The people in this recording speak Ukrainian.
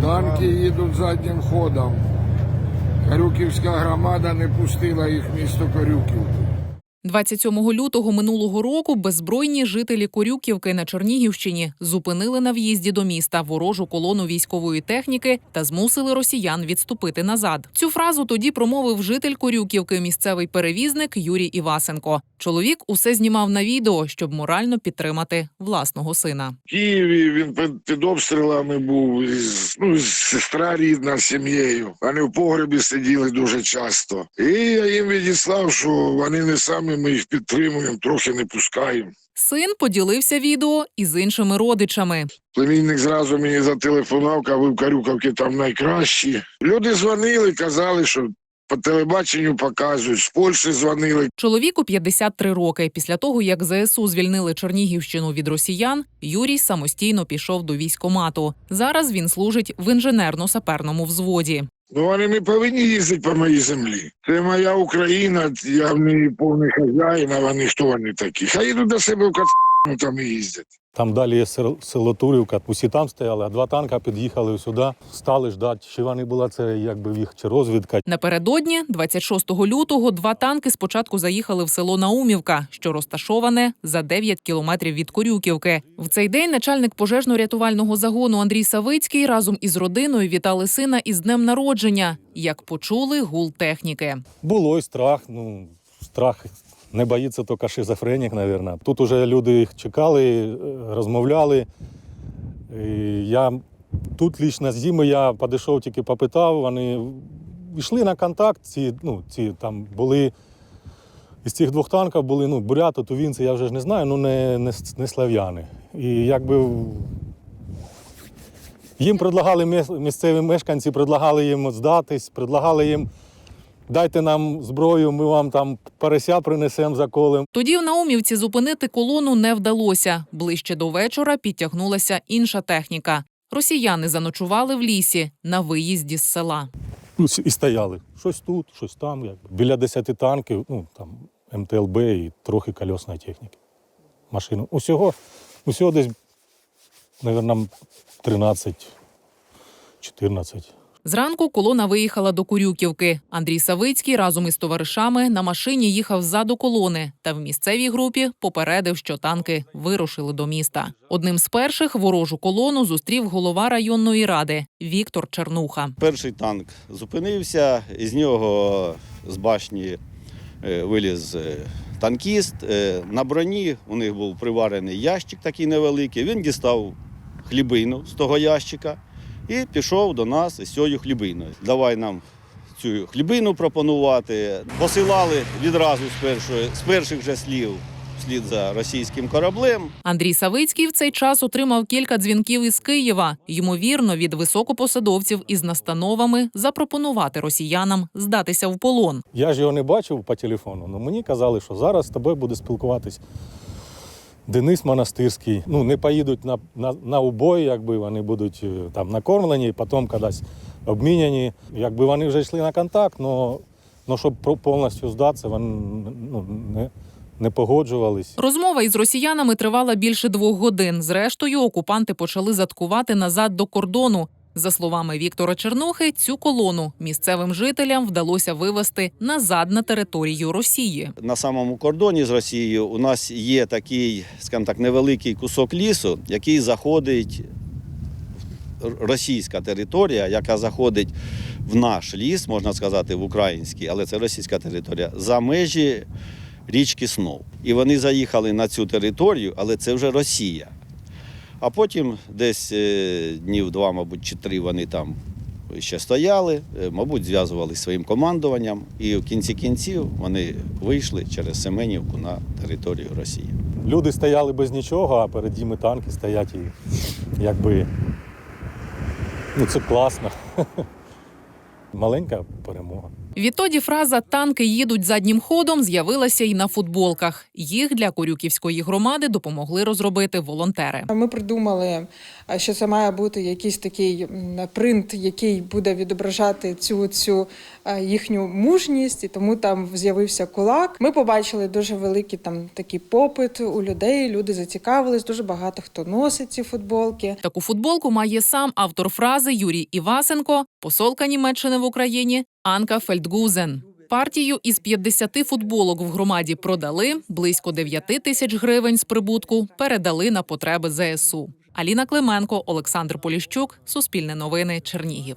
Танки їдуть заднім ходом. Корюківська громада не пустила їх в місто Корюків. 27 лютого минулого року беззбройні жителі Корюківки на Чернігівщині зупинили на в'їзді до міста ворожу колону військової техніки та змусили росіян відступити назад. Цю фразу тоді промовив житель Корюківки, місцевий перевізник Юрій Івасенко. Чоловік усе знімав на відео, щоб морально підтримати власного сина. В Києві він під, обстрілами був, ну, сестра рідна з сім'єю. Вони в погребі сиділи дуже часто. І я їм відіслав, що вони не самі, ми їх підтримуємо, трохи не пускаємо. Син поділився відео із іншими родичами. Племінник зразу мені зателефонував, каже, ви в Карюківці там найкращі. Люди дзвонили, казали, що по телебаченню показують, з Польщі дзвонили. Чоловіку 53 роки. Після того, як ЗСУ звільнили Чернігівщину від росіян, Юрій самостійно пішов до військомату. Зараз він служить в інженерно-саперному взводі. Ну, вони не повинні їздити по моїй землі. Це моя Україна, я в неї повний хазяїн, а вони хто вони такі? Хай їдуть до себе в Кацапну, там і їздять. Там далі є село Турівка, усі там стояли, а два танка під'їхали сюди, стали ждати, чи вони була це якби їх чи розвідка. Напередодні, 26 лютого, два танки спочатку заїхали в село Наумівка, що розташоване за 9 кілометрів від Корюківки. В цей день начальник пожежно-рятувального загону Андрій Савицький разом із родиною вітали сина із днем народження. Як почули гул техніки. Було і страх. Ну, страх не боїться тільки шизофренік, мабуть. Тут уже люди їх чекали, е, розмовляли. І я тут лічно з ними я підійшов, тільки попитав. Вони йшли на контакт. Ці, ну, ці там були. Із цих двох танків були ну, буряти, тувінці, я вже ж не знаю, ну не, не, не слав'яни. І якби їм предлагали місцеві мешканці, предлагали їм здатись, предлагали їм дайте нам зброю, ми вам там переся принесемо заколем. Тоді в Наумівці зупинити колону не вдалося. Ближче до вечора підтягнулася інша техніка. Росіяни заночували в лісі на виїзді з села. Ну, і стояли. Щось тут, щось там. Біля 10 танків, ну там МТЛБ і трохи кольосної техніки. Машину. Усього, усього десь, мабуть, 13, 14. Зранку колона виїхала до Курюківки. Андрій Савицький разом із товаришами на машині їхав ззаду колони та в місцевій групі попередив, що танки вирушили до міста. Одним з перших ворожу колону зустрів голова районної ради Віктор Чернуха. Перший танк зупинився, із нього з башні е, виліз е, танкіст. Е, На броні у них був приварений ящик такий невеликий. Він дістав хлібину з того ящика і пішов до нас із цією хлібиною. Давай нам цю хлібину пропонувати. Посилали відразу з, першої, з перших же слів вслід за російським кораблем. Андрій Савицький в цей час отримав кілька дзвінків із Києва, ймовірно, від високопосадовців із настановами запропонувати росіянам здатися в полон. Я ж його не бачив по телефону, але мені казали, що зараз з тобою буде спілкуватись Денис Монастирський. Ну, не поїдуть на, на, на убой, якби вони будуть е, там накормлені, потім кудись обміняні. Якби вони вже йшли на контакт, але ну, щоб повністю здатися, вони ну, не, не погоджувались. Розмова із росіянами тривала більше двох годин. Зрештою, окупанти почали заткувати назад до кордону. За словами Віктора Чернухи, цю колону місцевим жителям вдалося вивести назад на територію Росії. на самому кордоні з Росією у нас є такий, скажімо так, невеликий кусок лісу, який заходить російська територія, яка заходить в наш ліс, можна сказати, в український, але це російська територія, за межі річки Снов. І вони заїхали на цю територію, але це вже Росія. А потім десь е, днів два, мабуть, чи три вони там ще стояли, е, мабуть, зв'язувалися своїм командуванням, і в кінці кінців вони вийшли через Семенівку на територію Росії. Люди стояли без нічого, а перед ними танки стоять і якби. Ну, це класно. Маленька перемога. Відтоді фраза танки їдуть заднім ходом з'явилася і на футболках. Їх для корюківської громади допомогли розробити волонтери. Ми придумали, що це має бути якийсь такий принт, який буде відображати цю, цю їхню мужність, і тому там з'явився кулак. Ми побачили дуже великий там такий попит у людей. Люди зацікавились. Дуже багато хто носить ці футболки. Таку футболку має сам автор фрази Юрій Івасенко, посолка Німеччини в Україні Анка Фельдгузен. Партію із 50 футболок в громаді продали близько 9 тисяч гривень з прибутку передали на потреби ЗСУ. Аліна Клименко, Олександр Поліщук, Суспільне новини, Чернігів.